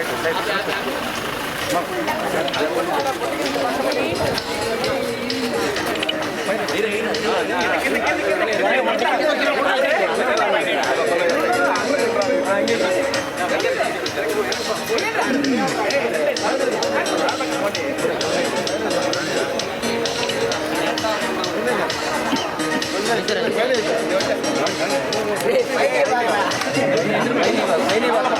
Ini Pak. Ini Pak.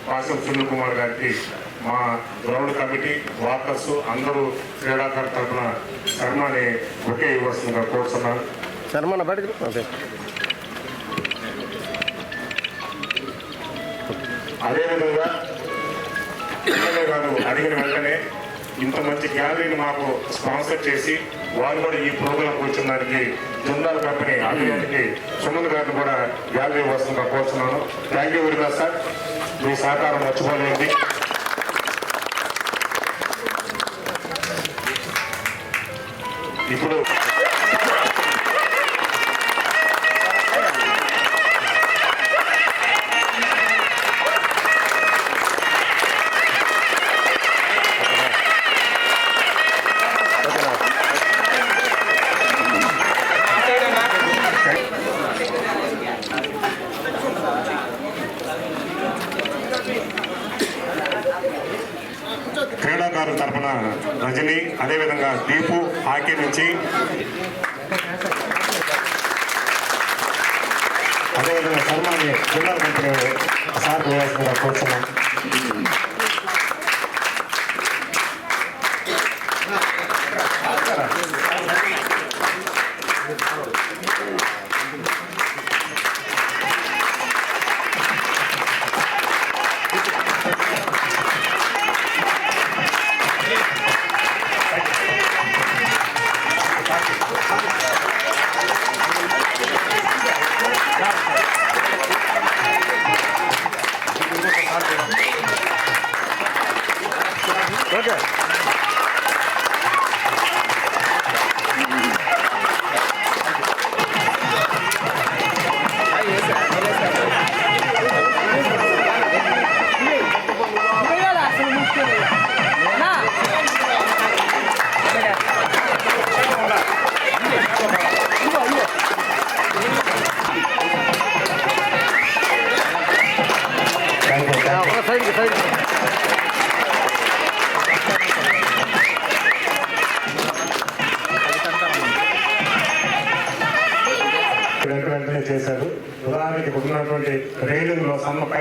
పాసం సునీల్ కుమార్ గారికి మా గ్రౌండ్ కమిటీ వాకర్స్ అందరూ క్రీడాకారు తరఫున సన్మాని ఒకే ఇవ్వాల్సిందిగా కోరుతున్నాను. ఓకే. అదేవిధంగా ఎమ్మెల్యే గారు అడిగిన వెంటనే ఇంత మంచి గ్యాలరీని మాకు స్పాన్సర్ చేసి వారు కూడా ఈ ప్రోగ్రాంకి వచ్చిన దానికి జుందాల కంపెనీ అభివృద్ధికి సుమంత్ గారిని కూడా గ్యాలరీ వస్తుందిగా కోరుతున్నాను thank you very much sir. మీ సహకారం మర్చిపోలేండి. దీపు హాకీ నుంచి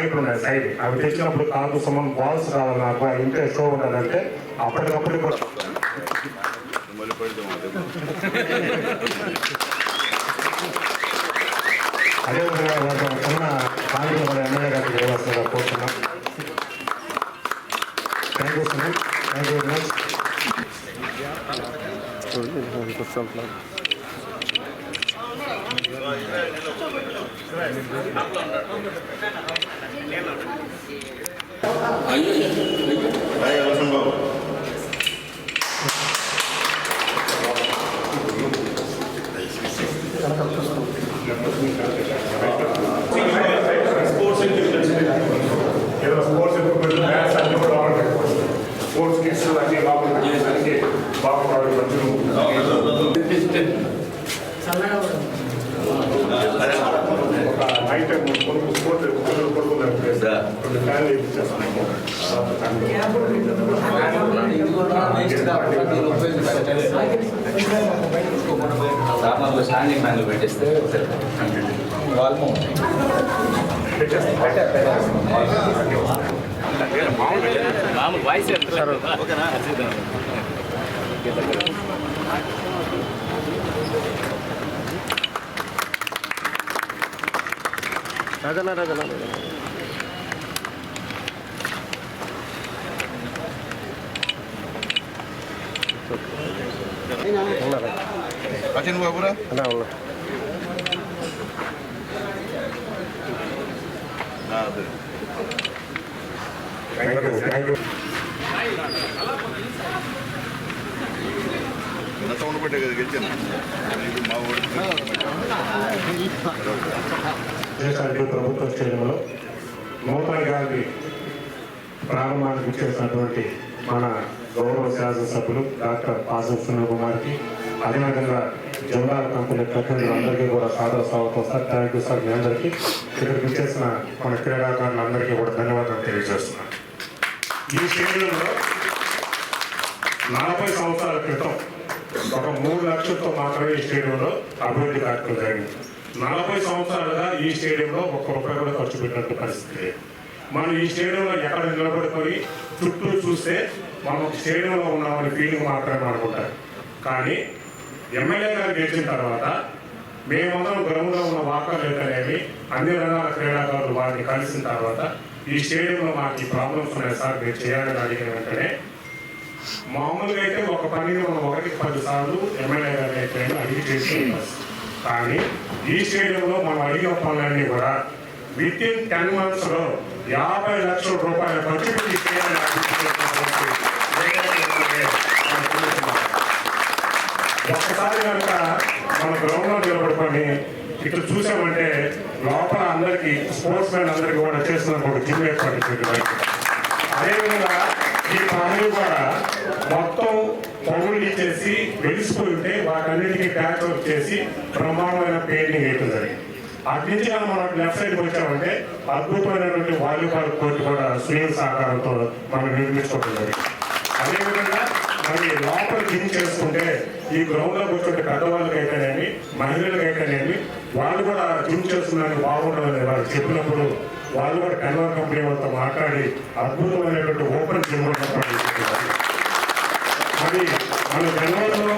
పైపులు ఉన్నాయి సైడ్. అవి తెచ్చినప్పుడు కాదు సమ్మన్ బాల్స్ కావాలి నాకు ఆ ఇంటే షో ఉండాలంటే అప్పటికప్పుడు అదే అదేవిధంగా కాంగ్రెస్ ఎమ్మెల్యే గారికి దేవస్థానం కోరుతున్నాం thank you sir thank you very much 아니요, 아니요. 아니, 감사합니다. Gracias. ఫ్యాన్లు ఇచ్చేస్తున్నాము నార్మల్గా స్టాండింగ్ ఫ్యాన్లు పెట్టేస్తే మామూలు వాయిస్ ఓకేనా ఉండబట్టే కదా గెలిచాను ఇది మా ఊరి విజయసాయి ప్రభుత్వ స్టేడియంలో నూతన గారి ప్రారంభానికి ఇచ్చేసినటువంటి మన గౌరవ శాసనసభ్యులు డాక్టర్ పాసం సునీల్ కుమార్కి అదేవిధంగా జంగాల కంపెనీ ప్రతినిధులందరికీ కూడా సాదర స్వాగతం సార్ థ్యాంక్ యూ సార్ మీ అందరికీ. ఇక్కడికి వచ్చేసిన మన క్రీడాకారులందరికీ కూడా ధన్యవాదాలు తెలియజేస్తున్నాను ఈ స్టేడియంలో నలభై సంవత్సరాల క్రితం ఒక మూడు లక్షలతో మాత్రమే ఈ స్టేడియంలో అభివృద్ధి కార్యక్రమం జరిగింది. నలభై సంవత్సరాలుగా ఈ స్టేడియంలో ఒక్క రూపాయి కూడా ఖర్చు పెట్టినట్టు పరిస్థితి. మనం ఈ స్టేడియంలో ఎక్కడ నిలబడుకొని చుట్టూ చూస్తే మనం స్టేడియంలో ఉన్నామని ఫీలింగ్ మాత్రమే అనుకుంటారు కానీ ఎమ్మెల్యే గారు గెలిచిన తర్వాత మేమందరం గ్రౌండ్లో ఉన్న వాకర్లు అనేవి అన్ని రంగాల క్రీడాకారులు వారిని కలిసిన తర్వాత ఈ స్టేడియంలో మాకు ఈ ప్రాబ్లమ్స్ ఉన్నాయి సార్ మీరు చేయాలని అడిగిన వెంటనే మామూలుగా అయితే ఒక పనిని మనం ఒకటికి పది సార్లు ఎమ్మెల్యే గారు అయితే అడిగి చేసి కానీ ఈ స్టేడియంలో మనం అడిగిన పనులన్నీ కూడా విత్ ఇన్ టెన్ మంత్స్లో యాభై లక్షల రూపాయల ఖర్చు ఈ స్టేడియం అభివృద్ధి చేసినటువంటి ఏకైక మన తెలుగుదేశం. ఒక్కసారి కనుక మన గ్రౌండ్లో నిలబడుకొని ఇటు చూసామంటే లోపల అందరికి స్పోర్ట్స్ మ్యాన్ అందరికి కూడా చేస్తున్న ఒక జిమ్ ఏర్పాటు చేయాలి అదేవిధంగా ఈ పనులు కూడా మొత్తం పనులు ఇచ్చేసి వెలిసిపోయి ఉంటే వాటన్నిటికీ ప్యాచ్ వర్క్ చేసి బ్రహ్మాండమైన పెయింటింగ్ వేయటం జరిగింది. అటు నుంచి మనం లెఫ్ట్ సైడ్కి వచ్చామంటే అద్భుతమైనటువంటి వాలీబాల్ కోర్టు కూడా స్వీయ సహకారంతో మనం నిర్మించుకోవడం జరిగింది. అదేవిధంగా మరి లోపల జిమ్ చేసుకుంటే ఈ గ్రౌండ్లో కూర్చుంటే పెద్దవాళ్ళకి అయితేనేమి మహిళలకు అయితేనేమి వాళ్ళు కూడా జిమ్ చేస్తున్నారని బాగుంటుందని వాళ్ళు చెప్పినప్పుడు వాళ్ళు కూడా టెన్వర్ కంపెనీ వాళ్ళతో మాట్లాడి అద్భుతమైనటువంటి ఓపెన్ జిమ్ మరి మన జనవరిలో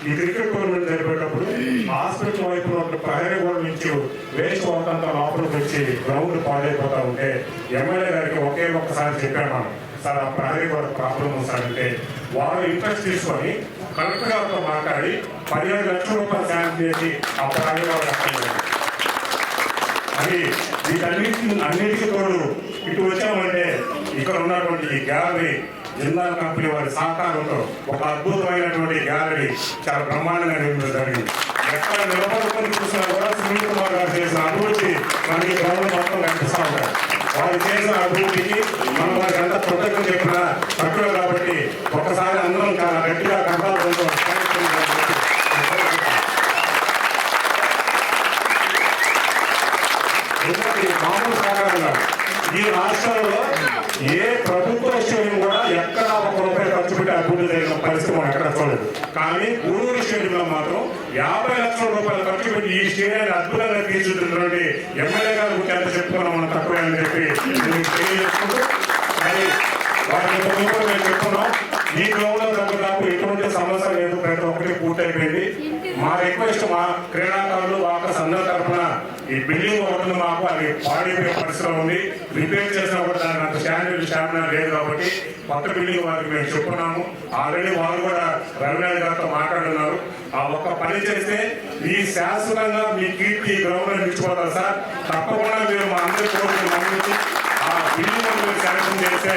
ఈ క్రికెట్ టోర్నమెంట్ జరిపేటప్పుడు హాస్పిటల్ వైపు ఉన్న ప్రహరీ గోడ నుంచి వేస్ట్ అవుతంతా లోపలికి వచ్చి గ్రౌండ్ పాడైపోతా ఉంటే ఎమ్మెల్యే గారికి ఒకే ఒక్కసారి చెప్పాను మనం. సార్ ఆ ప్రహరీ గోడ ప్రాబ్లం అంటే వారు ఇంట్రెస్ట్ తీసుకొని కలెక్టర్ గారితో మాట్లాడి పదిహేను లక్షల రూపాయలు శాంక్షన్ చేసి ఆ ప్రహరీ గోడ అది వీటన్నిటి అన్నిటికీ తోడు ఇటు వచ్చామంటే ఇక్కడ ఉన్నటువంటి ఈ గ్యాలరీ జిల్లా కంపెనీ వారి సహకారంతో ఒక అద్భుతమైనటువంటి గ్యాలరీ చాలా బ్రహ్మాండంగా నిర్మించడం జరిగింది. ఎక్కడ నిలబడుకొని చూసినా కూడా సునీల్ కుమార్ గారు చేసిన అనుభూతి మనకి గౌరవ మొత్తం కనిపిస్తూ ఉంటారు వారు చేసిన అభివృద్ధికి మనం వారికి ఎంత కృతజ్ఞత చెప్పినా తక్కువ కాబట్టి ఒకసారి అందరం చాలా గట్టిగా కంపాలతో మామూలు సహకారం ఈ రాష్ట్రంలో ఏ ప్రభుత్వ స్టేడియం కూడా ఎక్కడ ఒక రూపాయి ఖర్చు అభివృద్ధి జరిగిన పరిస్థితి మనం ఎక్కడ చూడలేదు. కానీ గూడూరు స్టేడియంలో మాత్రం యాభై లక్షల రూపాయలు ఖర్చు పెట్టి ఈ స్టేడియాన్ని అద్భుతంగా తీర్చిదిద్దినటువంటి ఎమ్మెల్యే గారు ఎంత చెప్పుకున్నాం మనం తక్కువ అని చెప్పి తెలియజేసుకుంటూ వాటిని కూడా మేము చెప్తున్నాం ఈ గ్రౌండ్లో నాకు ఎటువంటి సమస్య లేదు ప్రతి ఒక్కటి పూర్తయిపోయింది. మా రిక్వెస్ట్ మా క్రీడాకారులు వాకర్స్ అందరి తరఫున ఈ బిల్డింగ్ ఒకటి మాకు అది పాడైపోయే పరిస్థితి ఉంది. రిపేర్ చేసినా కూడా దానికి అంత స్టాండర్డ్ స్టామినా లేదు కాబట్టి కొత్త బిల్డింగ్ వారికి మేము చెప్తున్నాము ఆల్రెడీ వారు కూడా రవినాథ్ గారితో మాట్లాడున్నారు ఆ ఒక్క పని చేస్తే ఈ శాశ్వతంగా మీ కీర్తి ఈ గ్రౌండ్ నిలిచిపోతారు సార్. తప్పకుండా మీరు మా అందరి కోరికలు మన్నించి ఆ బిల్డింగ్ మీరు శాంక్షన్ చేస్తే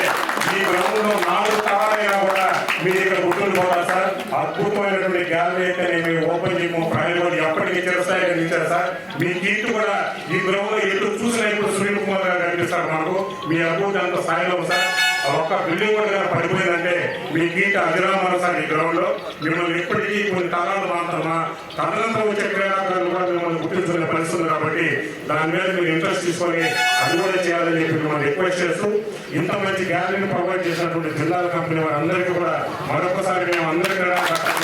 ఈ గ్రౌండ్లో నాలుగు తరాలైనా కూడా మీరు ఇక్కడ గుర్తుండిపోతారు సార్. అద్భుతమైనటువంటి గ్యాలరీ అయితే మేము ఓపెన్ చేయము ప్రయోజనం ఎప్పటికీ చిరస్థాయిగా నిలిచారు సార్. మీ కీర్తి కూడా ఈ గ్రౌండ్లో ఎటు చూసినా ఇప్పుడు సునీల్ కుమార్ గారు కనిపిస్తారు మనకు. మీ అభివృద్ధి అంత స్థాయిలో సార్. ఒక్క బిల్డింగ్ కూడా పడిపోయిందంటే మీ గీట అభిరామం సార్ ఈ గ్రౌండ్లో మిమ్మల్ని ఎప్పటికీ కొన్ని తరాలు మాత్రమా తదనంతరం వచ్చే క్రీడాకారులు కూడా మిమ్మల్ని గుర్తించిన పరిస్థితులు ఉంది కాబట్టి దాని మీద మీరు ఇంట్రెస్ట్ తీసుకొని అది కూడా చేయాలని చెప్పి మిమ్మల్ని రిక్వెస్ట్ చేస్తూ ఇంత మంచి గ్యాలరీని ప్రొవైడ్ చేసినటువంటి జిల్లాల కంపెనీ వారందరికీ కూడా మరొకసారి మేము అందరికీ కూడా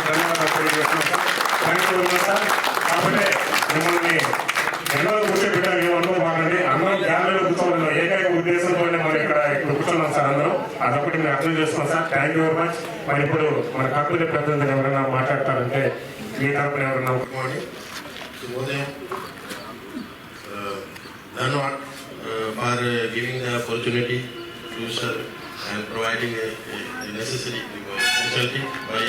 ధన్యవాదాలు తెలియజేస్తున్నాం. సార్ థ్యాంక్ యూ సార్ కాబట్టి మిమ్మల్ని ఎన్నో కూర్చోబెట్టాలి మేము అనుభవం బాగండి అందరం గ్యాలరీలో కూర్చోవాలి ఏకైక ఉద్దేశంతోనే మనం ఇక్కడ ఇక్కడ చేసుకున్నాం సార్ అందరం. అదొకటి మేము అర్థం చేసుకున్నాం sir. Thank you very much మరి ఇప్పుడు మన కాకపోతే ప్రజలు ఎవరైనా మాట్లాడతారంటే మీ తరపున ఎవరైనా ధన్యవాడ్ for giving the opportunity future and providing necessary by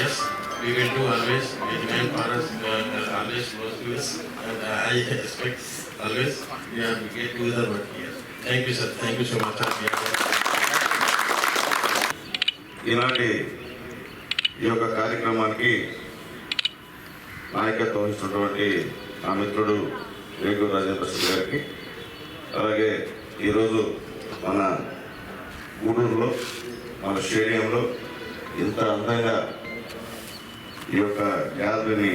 forest always us and I thank you sir thank you so much ఇలాంటి ఈనాటి ఈ యొక్క కార్యక్రమానికి నాయకత్వం వహిస్తున్నటువంటి నా మిత్రుడు రేగు రాజేంద్ర గారికి అలాగే ఈరోజు మన గూడూరులో మన స్టేడియంలో ఇంత అందంగా ఈ యొక్క గ్యాలరీని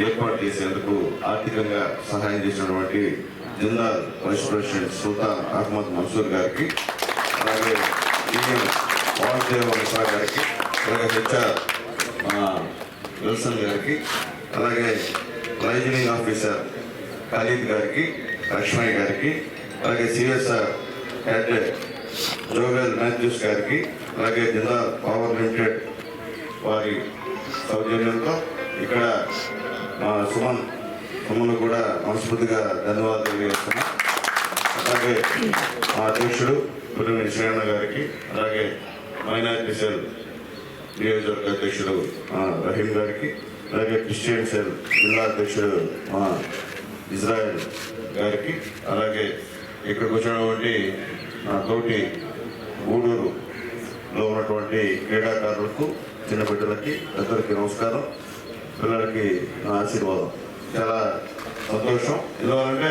ఏర్పాటు చేసేందుకు ఆర్థికంగా సహాయం చేసినటువంటి జిందాల్ వైస్ ప్రెసిడెంట్ సుల్తాన్ అహ్మద్ మన్సూర్ గారికి అలాగే ఈ వాసుదేవ మిశ్రా గారికి అలాగే హెచ్ఆర్ విల్సన్ గారికి అలాగే రైజనింగ్ ఆఫీసర్ ఖలీద్ గారికి లక్ష్మణ్ గారికి అలాగే సిఎస్ఆర్ హెడ్ జోవెల్ మాథ్యూస్ గారికి అలాగే జిల్లా పవర్ లిమిటెడ్ వారి సౌజన్యంతో ఇక్కడ మా సుమన్ సుమన్ కూడా మనస్ఫూర్తిగా ధన్యవాదాలు తెలియజేస్తున్నాం. అలాగే మా అధ్యక్షుడు పులిమిని శ్రీరణ గారికి అలాగే మైనారిటీ సెల్ నియోజకవర్గ అధ్యక్షుడు మా రహీం గారికి అలాగే క్రిస్టియన్ సెల్ జిల్లా అధ్యక్షుడు మా ఇజ్రాయెల్ గారికి అలాగే ఇక్కడికి వచ్చినటువంటి నా తోటి గూడూరులో ఉన్నటువంటి క్రీడాకారులకు చిన్న బిడ్డలకి అందరికీ నమస్కారం పిల్లలకి నా ఆశీర్వాదం. చాలా సంతోషం. ఎందుకంటే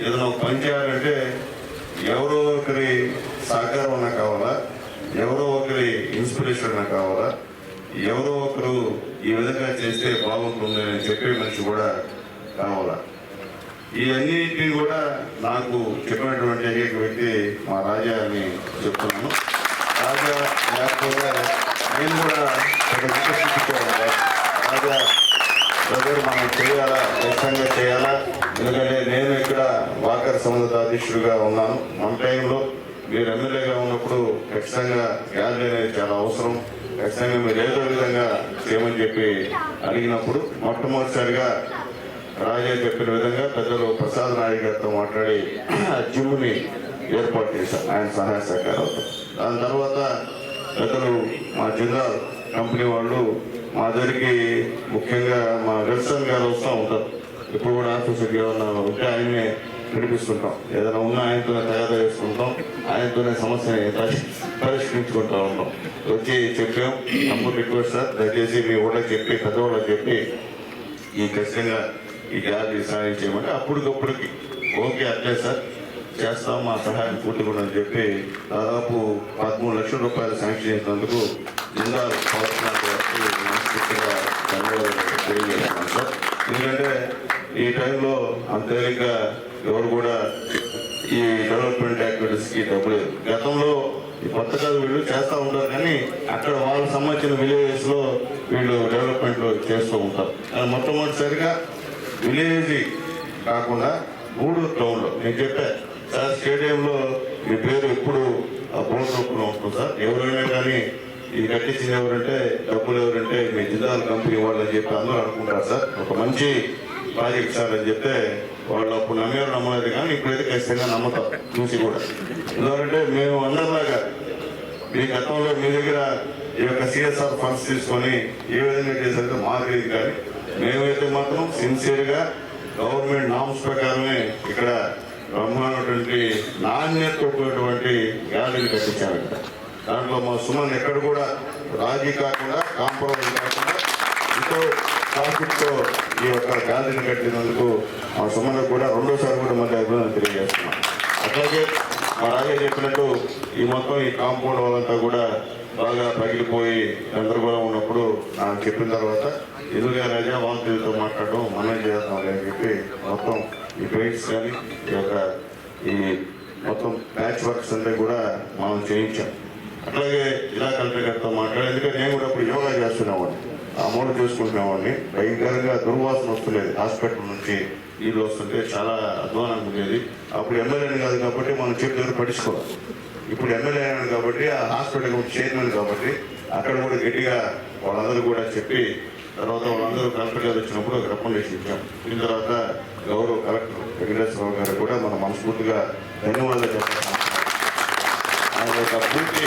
ఏదైనా పని చేయాలంటే ఎవరో ఒకరి సహకారం నాకు కావాలా? ఎవరో ఒకరి ఇన్స్పిరేషన్ కావాలా? ఎవరో ఒకరు ఈ విధంగా చేస్తే బాగుంటుంది అని చెప్పే మనిషి కూడా కావాలా? ఇవన్నిటిని కూడా నాకు చెప్పినటువంటి ఏకైక వ్యక్తి మా రాజా అని చెప్తున్నాను. రాజా లేకపోతే నేను కూడా ఒక వికసించుకోవాలి రాజా బ్రదర్ మనం చేయాలా? ఖచ్చితంగా చేయాలా? ఎందుకంటే నేను ఇక్కడ వాకర్ సముద్ర అధ్యక్షుడిగా ఉన్నాను. మన టైంలో మీరు ఎమ్మెల్యేగా ఉన్నప్పుడు ఖచ్చితంగా గ్యాలరీ అనేది చాలా అవసరం. ఖచ్చితంగా మీరు ఏదో విధంగా చేయమని చెప్పి అడిగినప్పుడు మొట్టమొదటిసారిగా రాజా చెప్పిన విధంగా పెద్దలు ప్రసాద్ నాయుడు గారితో మాట్లాడి ఆ జిమ్ని ఏర్పాటు చేశారు. ఆయన సహాయ సహకారాలతో. దాని తర్వాత పెద్దలు మా జిల్లా కంపెనీ వాళ్ళు మా దగ్గరికి ముఖ్యంగా మా విల్సన్ గారు వస్తూ ఉంటారు. ఇప్పుడు కూడా ఆఫీసుకి ఏమన్నా ఉంటే ఆయన్నే పిలిపిస్తుంటాం ఏదైనా ఉన్నా ఆయనతోనే తయారు చేసుకుంటాం ఆయనతోనే సమస్యని పరి- పరిష్కరించుకుంటూ ఉంటాం. వచ్చి చెప్పాం తమ్ముడు రిక్వెస్ట్ సార్ దయచేసి మీ ఊళ్ళకి చెప్పి పెద్దవాళ్ళకి చెప్పి ఈ ఖచ్చితంగా ఈ గ్యాలరీ సహాయం చేయమంటే అప్పటికప్పటికి ఓకే అట్లే సార్ చేస్తాం మా సహాయం పూర్తిగా చెప్పి దాదాపు పదమూడు లక్షల రూపాయలు శాంక్షన్ చేసినందుకు జిల్లా మనస్ఫూర్తిగా ధన్యవాదాలు తెలియజేస్తున్నాను సార్. ఎందుకంటే ఈ టైంలో అంతేగా ఎవరు కూడా ఈ డెవలప్మెంట్ యాక్టివిటీస్కి డబ్బులు గతంలో ఈ వీళ్ళు చేస్తూ ఉంటారు కానీ అక్కడ వాళ్ళకి సంబంధించిన విలేజెస్లో వీళ్ళు డెవలప్మెంట్లు చేస్తూ ఉంటారు. కానీ మొట్టమొదటిసారిగా విలేజ్ కాకుండా గూడూరు టౌన్లో నేను చెప్పా సార్ స్టేడియంలో మీ పేరు ఎప్పుడు ఆ బోర్డు రూపంలో ఉంటుంది సార్? ఎవరైనా కానీ ఈ కట్టించిన ఎవరంటే డబ్బులు ఎవరంటే మీ జిల్లాల కంపెనీ వాళ్ళని చెప్పి అందరూ అనుకుంటారు సార్. ఒక మంచి ప్రాజెక్ట్ సార్ అని చెప్తే వాళ్ళు అప్పుడు నమ్మేవారు నమ్మలేదు కానీ ఇప్పుడైతే ఖచ్చితంగా నమ్మకం చూసి కూడా. ఎందుకంటే మేము అందరిలాగా మీ గతంలో మీ దగ్గర ఈ యొక్క సిఎస్ఆర్ ఫండ్స్ తీసుకొని ఏ విధంగా చేశారో మాకు తెలియదు కానీ మేమైతే మాత్రం సిన్సియర్గా గవర్నమెంట్ నామ్స్ ప్రకారమే ఇక్కడ బ్రహ్మాండటువంటి నాణ్యత ఉన్నటువంటి గ్యాలరీలు కట్టించారంట దాంట్లో మా సుమన్ ఎక్కడ కూడా రాజీ కాకుండా కాంప్రమైజ్ కాకుండా ఎంతో ప్రాఫిట్తో ఈ యొక్క గ్యాలరీని కట్టినందుకు మా సుమన్ కూడా రెండోసారి కూడా మళ్ళీ అభినందన తెలియజేస్తున్నాం. అట్లాగే మా రాజే చెప్పినట్టు ఈ మొత్తం ఈ కాంపౌండ్ వాళ్ళంతా కూడా బాగా పగిలిపోయి గందరగోళం ఉన్నప్పుడు నాకు చెప్పిన తర్వాత ఎదురుగా రాజా వాలంటీర్లతో మాట్లాడడం మనం చేస్తాం అని చెప్పి మొత్తం ఈ పెయింట్స్ కానీ ఈ యొక్క ఈ మొత్తం ప్యాచ్ వర్క్స్ అంతా కూడా మనం చేయించాం. అట్లాగే జిల్లా కలెక్టర్ గారితో మాట్లాడాలి ఎందుకంటే నేను కూడా అప్పుడు యోగా చేస్తున్నామండి అమౌంట్ మూల భయంకరంగా దుర్వాసన వస్తులేదు. హాస్పిటల్ నుంచి నీళ్ళు వస్తుంటే చాలా అధ్వానం ఉండేది. అప్పుడు ఎమ్మెల్యేని కాదు కాబట్టి మనం చెప్పి దగ్గర పట్టించుకోవాలి. ఇప్పుడు ఎమ్మెల్యే అయినాడు కాబట్టి ఆ హాస్పిటల్ చైర్మన్ కాబట్టి అక్కడ కూడా గట్టిగా వాళ్ళందరూ కూడా చెప్పి తర్వాత వాళ్ళందరూ కలెక్టర్ గారు వచ్చినప్పుడు ఒక రికమెండేషన్ ఇచ్చాం. దీని తర్వాత గౌరవ కలెక్టర్ వెంకటేశ్వరరావు గారు కూడా మనం మనస్ఫూర్తిగా ధన్యవాదాలు చెప్పాలి. ఆయన యొక్క పూర్తి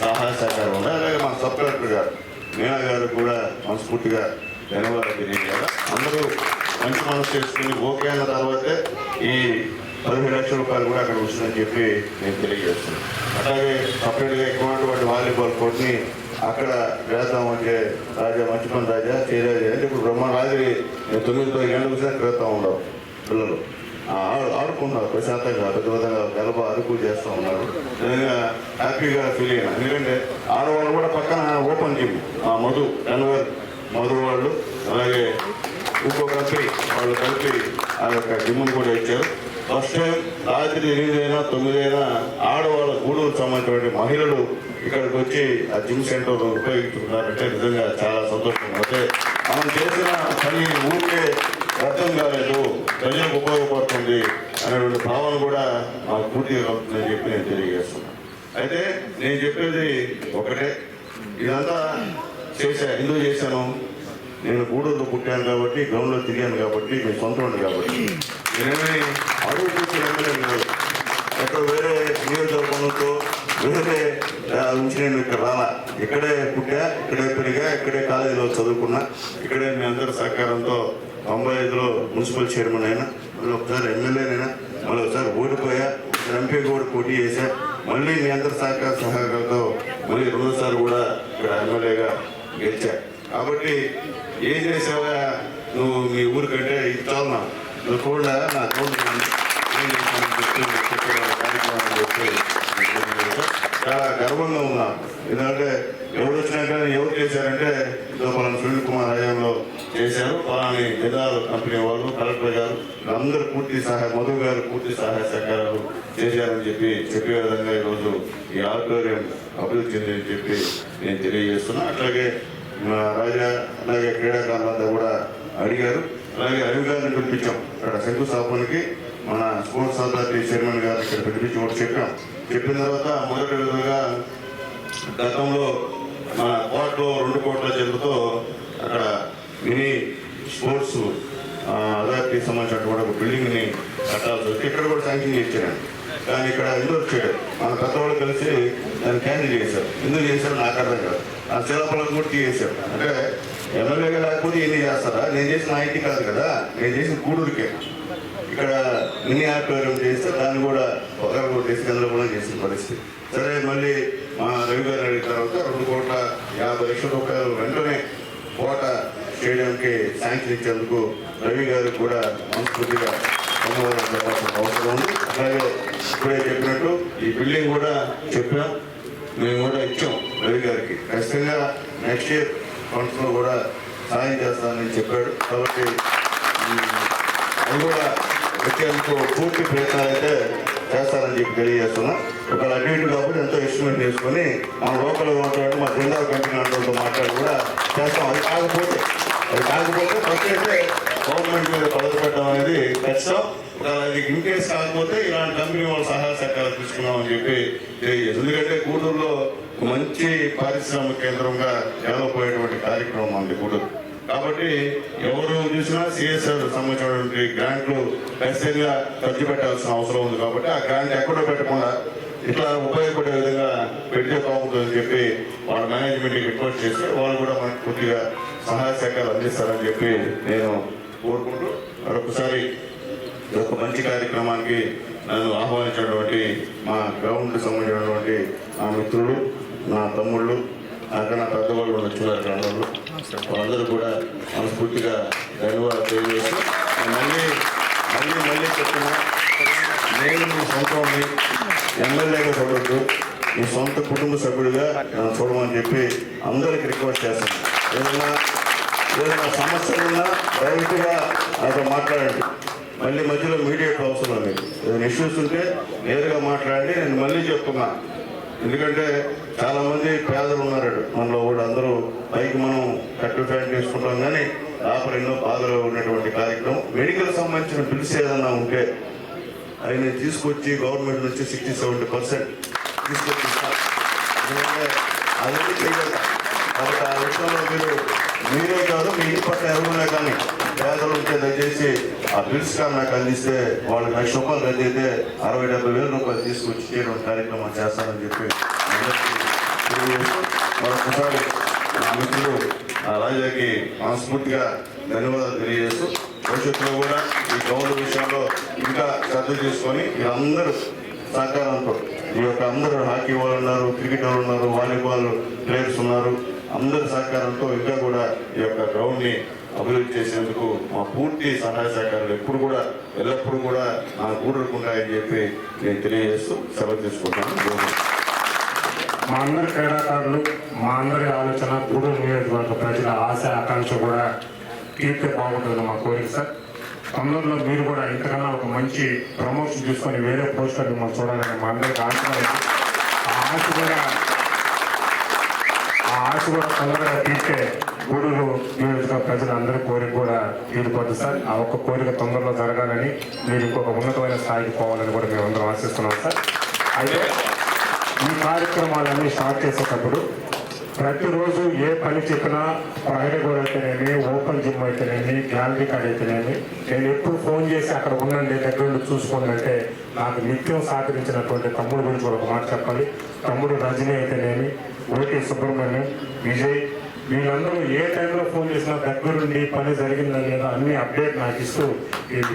సహాయ సహకారం ఉంది అలాగే మన సబ్ కలెక్టర్ గారు మీనా గారు కూడా మనస్ఫూర్తిగా ధన్యవాదాలు తెలియజేయాలి. అందరూ మంచి మనసు చేసుకుని ఓకే అన్న తర్వాతే ఈ పదిహేడు లక్షల రూపాయలు కూడా అక్కడ వస్తుందని చెప్పి నేను తెలియజేస్తున్నాను. అలాగే సపరేట్గా ఎక్కువటువంటి వాలీబాల్ కోర్ట్ని అక్కడ వేద్దామంటే రాజా మంచి పని రాజా చేయరాజా అంటే ఇప్పుడు బ్రహ్మ రాత్రి తొమ్మిది తొమ్మిది గంటలకు వచ్చినా తిరుగుతూ ఉండవు పిల్లలు. ఆడుకున్నారు ప్రశాంతంగా అద్భుతంగా గెలప అరుకు చేస్తూ ఉన్నారు. నిజంగా హ్యాపీగా ఫీల్ అయినా ఎందుకంటే ఆడవాళ్ళు కూడా పక్కన ఓపెన్ జిమ్. ఆ మధు ఎన్వర్ మధు వాళ్ళు అలాగే ఇంకో కంపెనీ వాళ్ళు కలిపి ఆ యొక్క జిమ్ను కూడా ఇచ్చారు. ఫస్ట్ టైం రాత్రి ఎనిమిదైనా తొమ్మిదైనా ఆడవాళ్ళ గూడూరు సంబంధించినటువంటి మహిళలు ఇక్కడికి వచ్చి ఆ జిమ్ సెంటర్ ఉపయోగించుకున్నారంటే నిజంగా చాలా సంతోషంగా అయితే మనం చేసిన పని ఊరికే అర్థం కాలేదు ప్రజలకు ఉపయోగపడుతుంది అనేటువంటి భావన కూడా మాకు పూర్తిగా కలుగుతుందని చెప్పి నేను తెలియజేస్తున్నాను. అయితే నేను చెప్పేది ఒకటే. ఇదంతా చేశా ఎందుకు చేశాను? నేను గూడూరులో పుట్టాను కాబట్టి గ్రౌండ్లో తిరిగాను కాబట్టి నేను సొంత కాబట్టి. నేనేమి అడుగు కూర్చొని ఎమ్మెల్యేని ఎక్కడ వేరే నియోజకవర్గంతో వేరే నుంచి నేను ఇక్కడ రాలా. ఇక్కడే పుట్టా ఇక్కడే పెరిగా ఇక్కడే కాలేజీలో చదువుకున్నా. ఇక్కడే మీ అందరి సహకారంతో తొంభై ఐదులో మున్సిపల్ చైర్మన్ అయినా మళ్ళీ ఒకసారి ఎమ్మెల్యేనైనా మళ్ళీ ఒకసారి ఓడిపోయా ఎంపీ కూడా పోటీ చేశా. మళ్ళీ మీ అందరి సహకార సహకారంతో మళ్ళీ రెండోసారి కూడా ఇక్కడ ఎమ్మెల్యేగా గెలిచా. కాబట్టి ఏం చేసావా? నువ్వు మీ ఊరికంటే ఇది చాలు నువ్వు కూడా నా చాలా గర్వంగా ఉన్నా. ఎందుకంటే ఎవరు వచ్చినా కానీ ఎవరు చేశారంటే ఇదో పలానా సునీల్ కుమార్ హయాంలో చేశారు. పలాని జిల్లాలు కంపెనీ వాళ్ళు కలెక్టర్ గారు అందరూ పూర్తి సహాయ మధు గారు పూర్తి సహాయ సహకారాలు చేశారని చెప్పి చెప్పే విధంగా ఈరోజు ఈ ఆడిటోరియం అభివృద్ధి చెందని చెప్పి నేను తెలియజేస్తున్నా. అట్లాగే రాజా అలాగే క్రీడాకారులంతా కూడా అడిగారు. అలాగే రవి గారిని పిలిపించాం. ఇక్కడ శంకుస్థాపనకి మన స్పోర్ట్స్ అథారిటీ చైర్మన్ గారు ఇక్కడ పిలిపించి కూడా చెప్పాం. చెప్పిన తర్వాత మొదటి విధంగా గతంలో మన కోట్లో రెండు కోట్ల చెల్లుతో అక్కడ మినీ స్పోర్ట్స్ అథారిటీకి సంబంధించినటువంటి ఒక బిల్డింగ్ని కట్టాల్సి వస్తే ఇక్కడ కూడా శాంక్షన్ చేశారండి కానీ ఇక్కడ ఎందుకు వచ్చాడు మన పెద్దవాళ్ళు కలిసి దాన్ని క్యాన్సిల్ చేశారు. ఎందుకు చేశారు నాకు అర్థం కాదు. ఆ శిలాఫలం కూడా తీసేశారు. అంటే ఎమ్మెల్యేగా లేకపోతే ఎన్ని చేస్తారా? నేను చేసిన ఐటీ కాదు కదా. నేను చేసిన కూడూరికే. ఇక్కడ మినీ ఆడిటోరియం చేస్తే దాన్ని కూడా ఒకరు చేసి గందరగోళం చేసిన పరిస్థితి. సరే మళ్ళీ మా రవి గారు అడిగిన తర్వాత రెండు కోట్ల యాభై లక్షల రూపాయలు వెంటనే కోట చేయడానికి శాంక్షన్ ఇచ్చేందుకు రవి గారు కూడా మనస్ఫూర్తిగా ధన్యవాదాలు చెప్పాల్సిన అవసరం ఉంది. అలాగే ఇప్పుడే చెప్పినట్టు ఈ బిల్డింగ్ కూడా చెప్పాం మేము కూడా ఇచ్చాం రవి గారికి. ఖచ్చితంగా నెక్స్ట్ ఇయర్ ఫండ్స్లో కూడా సాయం చేస్తానని చెప్పాడు. కాబట్టి అది కూడా వచ్చేందుకు పూర్తి ప్రయత్నాలు అయితే చేస్తారని చెప్పి తెలియజేస్తున్నా. ఒకవేళ అటు ఇటు కాబట్టి ఎంతో ఎస్టిమేట్ చేసుకొని మన లోకల్ ఉన్నటువంటి మా జిల్లా కంపెనీ అంటూ మాట్లాడి కూడా చేస్తాం. అది కాకపోతే అది కాకపోతే ఫస్ట్ గవర్నమెంట్ మీద పదవిపెట్టడం అనేది కష్టం ఒకవేళ అది కాకపోతే ఇలాంటి కంపెనీ వాళ్ళ సహాయ సహకారాలు తీసుకున్నామని చెప్పి ఎందుకంటే గూడూరులో మంచి పారిశ్రామిక కేంద్రంగా డెవలప్ అయ్యేటువంటి కార్యక్రమం అండి గూడూరు కాబట్టి ఎవరు చూసినా సిఎస్ఆర్ సంబంధించినటువంటి గ్రాంట్లు ఖచ్చితంగా ఖర్చు పెట్టాల్సిన అవసరం ఉంది కాబట్టి ఆ గ్రాంట్ ఎక్కడో పెట్టకుండా ఇట్లా ఉపయోగపడే విధంగా పెడితే బాగుంటుందని చెప్పి వాళ్ళ మేనేజ్మెంట్ రిక్వెస్ట్ చేస్తే వాళ్ళు కూడా మనకు పూర్తిగా సహాయ శాఖలు అందిస్తారని చెప్పి నేను కోరుకుంటూ మరొకసారి ఒక మంచి కార్యక్రమానికి నన్ను ఆహ్వానించినటువంటి మా గ్రౌండ్కి సంబంధించినటువంటి నా మిత్రులు నా తమ్ముళ్ళు నాకన్నా పెద్దవాళ్ళు వచ్చినారు గ్రామంలో వాళ్ళందరూ కూడా మనస్ఫూర్తిగా ధన్యవాదాలు తెలియజేసి మళ్ళీ మళ్ళీ మళ్ళీ చెప్తున్నా నేను మీ సొంతంని ఎమ్మెల్యేగా చూడొద్దు. మీ సొంత కుటుంబ సభ్యుడిగా చూడమని చెప్పి అందరికి రిక్వెస్ట్ చేస్తాను ఏదైనా ఏదైనా సమస్యలు ఉన్నా డైరెక్ట్గా నాతో మాట్లాడండి. మళ్ళీ మధ్యలో మీడియేట్ అవసరం మీకు. ఏదైనా ఇష్యూస్ ఉంటే నేరుగా మాట్లాడి నేను మళ్ళీ చెప్తున్నా. ఎందుకంటే చాలామంది పేదలు ఉన్నారు మనలో కూడా అందరూ పైకి మనం కట్టు ఫ్యాన్ చేసుకుంటాం కానీ లోపల ఎన్నో బాధలు ఉన్నటువంటి కార్యక్రమం. మెడికల్ సంబంధించిన బిల్స్ ఏదన్నా ఉంటే అవి నేను తీసుకొచ్చి గవర్నమెంట్ నుంచి సిక్స్టీ సెవెంటీ పర్సెంట్ తీసుకొచ్చి ఇస్తాను. ఎందుకంటే కాబట్టి ఆ విషయంలో మీరు మీరే కాదు మీ ఇంటి పక్కన ఎవరున్నా కానీ పేదలు ఉంటే దయచేసి ఆ బిల్స్ కానీ నాకు అందిస్తే వాళ్ళకి లక్ష రూపాయలు అయితే అరవై డెబ్బై వేల రూపాయలు తీసుకొచ్చి చేయడం కార్యక్రమం చేస్తానని చెప్పి మరొకసారి నా మిత్రుడు ఆ రాజాకి మనస్ఫూర్తిగా ధన్యవాదాలు తెలియజేస్తూ భవిష్యత్తులో కూడా ఈ గౌరవ విషయంలో ఇంకా శ్రద్ధ చేసుకొని మీరందరూ సహకారంతో ఈ యొక్క అందరూ హాకీ వాళ్ళు ఉన్నారు క్రికెట్ వాళ్ళు ఉన్నారు వాలీబాల్ ప్లేయర్స్ ఉన్నారు అందరి సహకారంతో ఇంకా కూడా ఈ యొక్క గ్రౌండ్ని అభివృద్ధి చేసేందుకు మా పూర్తి సహాయ సహకారాలు ఎప్పుడు కూడా ఎల్లప్పుడూ కూడా నా కూడుకుంటాయని చెప్పి నేను తెలియజేస్తూ సెలవు తీసుకుంటాను. మా అందరి క్రీడాకారులు మా అందరి ఆలోచన గూడూరు నియోజకవర్గ ప్రజల ఆశ ఆకాంక్ష కూడా తీర్తే బాగుంటుంది మా కోరిక సార్. తొందరలో మీరు కూడా ఇంతకన్నా ఒక మంచి ప్రమోషన్ తీసుకొని వేరే పోస్టర్ మిమ్మల్ని చూడాలని మా అందరికీ ఆశ ఆశ కూడా ఆ కూడా తొందరగా తీర్చే గూడూరు నియోజకవర్గ ప్రజలందరి కోరిక కూడా తీరిపోద్ది సార్. ఆ ఒక్క కోరిక తొందరలో జరగాలని మీరు ఇంకొక ఉన్నతమైన స్థాయికి పోవాలని కూడా మేము అందరం ఆశిస్తున్నాం సార్. అయితే ఈ కార్యక్రమాలన్నీ స్టార్ట్ చేసేటప్పుడు ప్రతిరోజు ఏ పని చెప్పినా ప్రైవేట్ కూడా అయితేనేమి ఓపెన్ జిమ్ అయితేనేమి గ్యాలరీ కార్డ్ అయితేనేమి నేను ఎప్పుడు ఫోన్ చేసి అక్కడ ఉండండి దగ్గర నుండి చూసుకోండి అంటే నాకు నిత్యం సహకరించినటువంటి తమ్ముడు గురించి కూడా ఒక మాట చెప్పాలి. తమ్ముడు రజనీ అయితేనేమి ఓటీ సుబ్రహ్మణ్యం విజయ్ వీళ్ళందరూ ఏ టైంలో ఫోన్ చేసినా దగ్గరుండి పని జరిగిందా లేదా అన్ని అప్డేట్ నాకు ఇస్తూ ఇది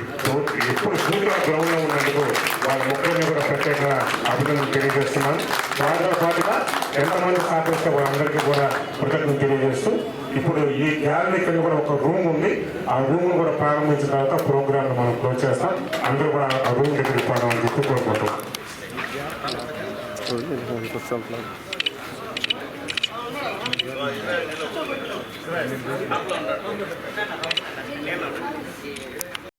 ఎప్పుడు పూర్తిగా గ్రౌండ్లో ఉన్నందుకు వాళ్ళ ముగ్గురిని కూడా ప్రత్యేకంగా అభినందనలు తెలియజేస్తున్నాను. వారితో పాటుగా ఎంతమంది సహకరిస్తే వాళ్ళందరికీ కూడా కృతజ్ఞతలు తెలియజేస్తూ ఇప్పుడు ఈ గ్యాలరీ కింద కూడా ఒక రూమ్ ఉంది. ఆ రూమ్ కూడా ప్రారంభించిన తర్వాత ప్రోగ్రామ్ మనం క్లోజ్ చేస్తాం. అందరూ కూడా ఆ రూమ్ దగ్గరికి పోవడం అని చెప్పి కోరుకుంటున్నాం. 对对对，对。